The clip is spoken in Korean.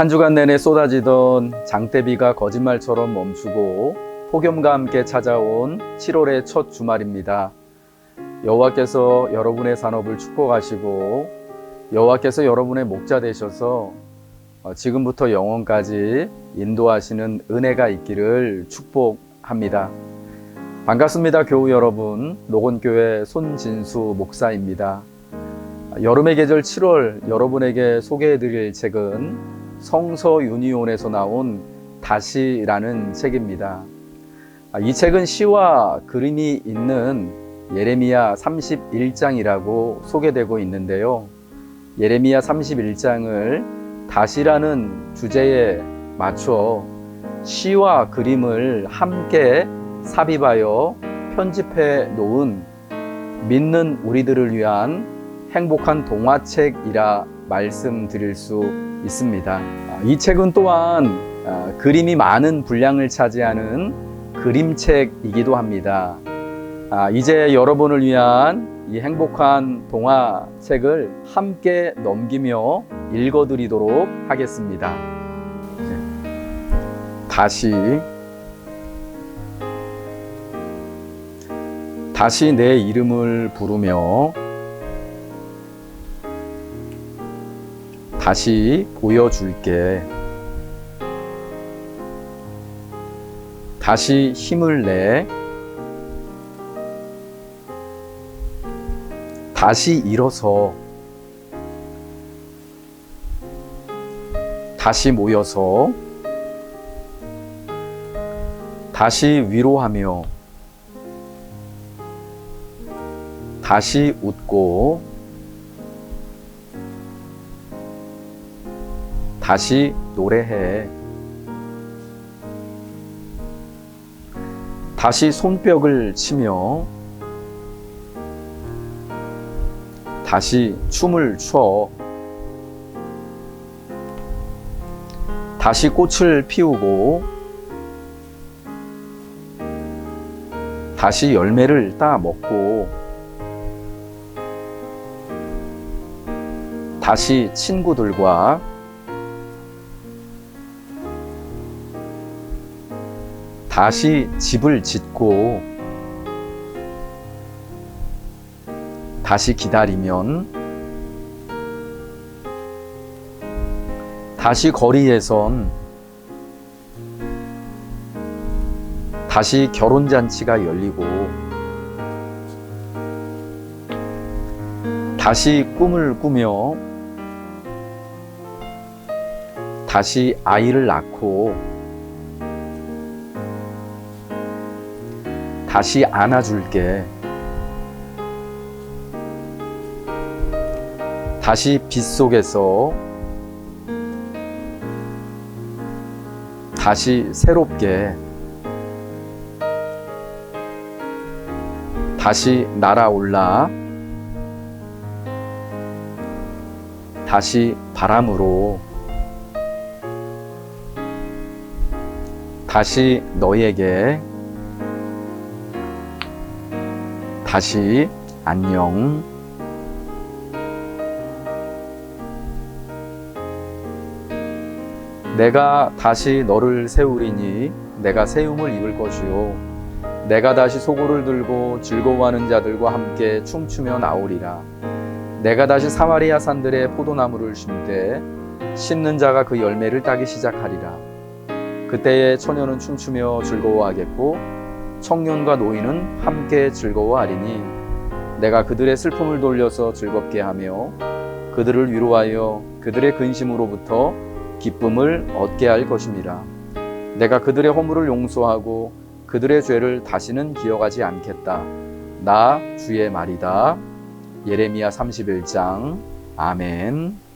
한 주간 내내 쏟아지던 장대비가 거짓말처럼 멈추고 폭염과 함께 찾아온 7월의 첫 주말입니다. 여호와께서 여러분의 산업을 축복하시고 여호와께서 여러분의 목자 되셔서 어, 지금부터 영원까지 인도하시는 은혜가 있기를 축복합니다. 반갑습니다, 교우 여러분. 노건교회 손진수 목사입니다. 여름의 계절 7월 여러분에게 소개해 드릴 책은 성서 유니온에서 나온 다시라는 책입니다. 아, 이 책은 시와 그림이 있는 예레미야 31장이라고 소개되고 있는데요. 예레미야 31장을 다시라는 주제에 맞춰 시와 그림을 함께 삽입하여 편집해 놓은 믿는 우리들을 위한 행복한 동화책이라 말씀드릴 수 있습니다. 아, 이 책은 또한 아, 그림이 많은 분량을 차지하는 그림책이기도 합니다. 아, 이제 여러분을 위한 이 행복한 동화 책을 함께 넘기며 읽어드리도록 하겠습니다. 다시 다시 내 이름을 부르며 다시 보여줄게. 다시 힘을 내. 다시 일어서. 다시 모여서. 다시 위로하며. 다시 웃고. 다시 노래해. 다시 손뼉을 치며 다시 춤을 춰. 다시 꽃을 피우고 다시 열매를 따 먹고 다시 친구들과 다시 집을 짓고 다시 기다리면 다시 거리에선 다시 결혼잔치가 열리고 다시 꿈을 꾸며 다시 아이를 낳고 다시 안아줄게. 다시 빛 속에서 다시 새롭게 다시 날아올라 다시 바람으로 다시 너에게 다시 안녕. 내가 다시 너를 세우리니 내가 세움을 입을 것이요. 내가 다시 소고를 들고 즐거워하는 자들과 함께 춤추며 나오리라. 내가 다시 사마리아 산들의 포도나무를 심되 심는 자가 그 열매를 따기 시작하리라. 그때에 처녀는 춤추며 즐거워하겠고 청년과 노인은 함께 즐거워하리니 내가 그들의 슬픔을 돌려서 즐겁게 하며 그들을 위로하여 그들의 근심으로부터 기쁨을 얻게 할 것임이라 내가 그들의 허물을 용서하고 그들의 죄를 다시는 기억하지 않겠다. 나 주의 말이다. 예레미야 31장. 아멘